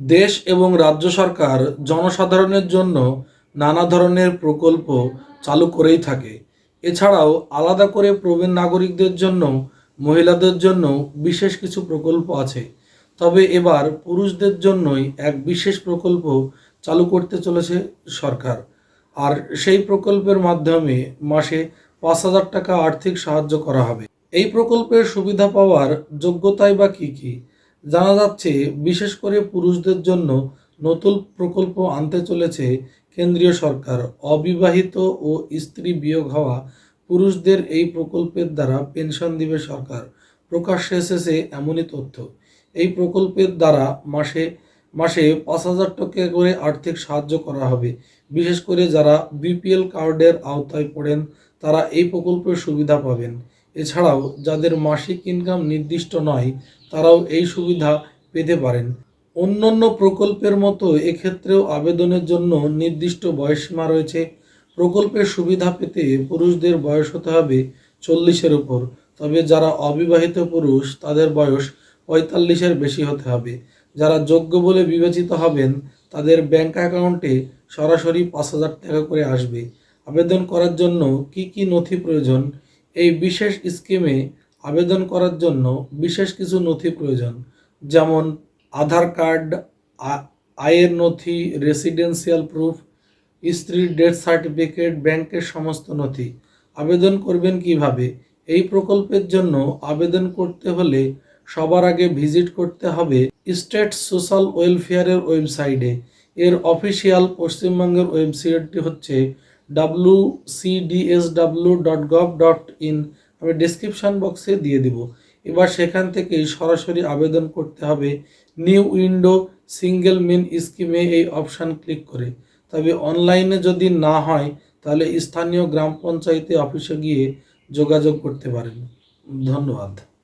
দেশ এবং রাজ্য সরকার জনসাধারণের জন্য নানা ধরনের প্রকল্প চালু করেই থাকে। এছাড়াও আলাদা করে প্রবীণ নাগরিকদের জন্য, মহিলাদের জন্য বিশেষ কিছু প্রকল্প আছে। তবে এবার পুরুষদের জন্যই এক বিশেষ প্রকল্প চালু করতে চলেছে সরকার। আর সেই প্রকল্পের মাধ্যমে মাসে পাঁচ হাজার টাকা আর্থিক সাহায্য করা হবে। এই প্রকল্পের সুবিধা পাওয়ার যোগ্যতাই বা কী কী? জানা যাচ্ছে, বিশেষ করে পুরুষদের জন্য নতুন প্রকল্প আনতে চলেছে কেন্দ্রীয় সরকার। অবিবাহিত ও স্ত্রী বিয়োগ হওয়া পুরুষদের এই প্রকল্পের দ্বারা পেনশন দিবে সরকার। প্রকাশ্যে এসেছে এমনই তথ্য। এই প্রকল্পের দ্বারা মাসে মাসে পাঁচ হাজার টাকা করে আর্থিক সাহায্য করা হবে। বিশেষ করে যারা বিপিএল কার্ডের আওতায় পড়েন, তারা এই প্রকল্পের সুবিধা পাবেন। এছাড়াও যাদের মাসিক ইনকাম নির্দিষ্ট নয়, তারাও এই সুবিধা পেতে পারেন। অন্যান্য প্রকল্পের মতো এক্ষেত্রেও আবেদনের জন্য নির্দিষ্ট বয়সসীমা রয়েছে। প্রকল্পের সুবিধা পেতে পুরুষদের বয়স হতে হবে চল্লিশের উপর। তবে যারা অবিবাহিত পুরুষ, তাদের বয়স পঁয়তাল্লিশের বেশি হতে হবে। যারা যোগ্য বলে বিবেচিত হবেন, তাদের ব্যাংক অ্যাকাউন্টে সরাসরি পাঁচ হাজার টাকা করে আসবে। আবেদন করার জন্য কি কি নথি প্রয়োজন? এই বিশেষ স্কিমে আবেদন করার জন্য বিশেষ কিছু নথি প্রয়োজন, যেমন আধার কার্ড আয়ের নথি রেসিডেন্সিয়াল প্রুফ স্ত্রীর ডেথ সার্টিফিকেট ব্যাংকের সমস্ত নথি। আবেদন করবেন কীভাবে? এই প্রকল্পের জন্য আবেদন করতে হলে সবার আগে ভিজিট করতে হবে স্টেট সোশ্যাল ওয়েলফেয়ারের ওয়েবসাইটে। এর অফিসিয়াল পশ্চিমবঙ্গের ওয়েবসাইটটি হচ্ছে W dot gov dot in আমি ডিসক্রিপশান বক্সে দিয়ে দিব। এবার সেখান থেকেই সরাসরি আবেদন করতে হবে। নিউ উইন্ডো সিঙ্গেল মেন স্কিমে এই অপশান ক্লিক করে। তবে অনলাইনে যদি না হয়, তাহলে স্থানীয় গ্রাম পঞ্চায়েতে অফিসে গিয়ে যোগাযোগ করতে পারেন। ধন্যবাদ।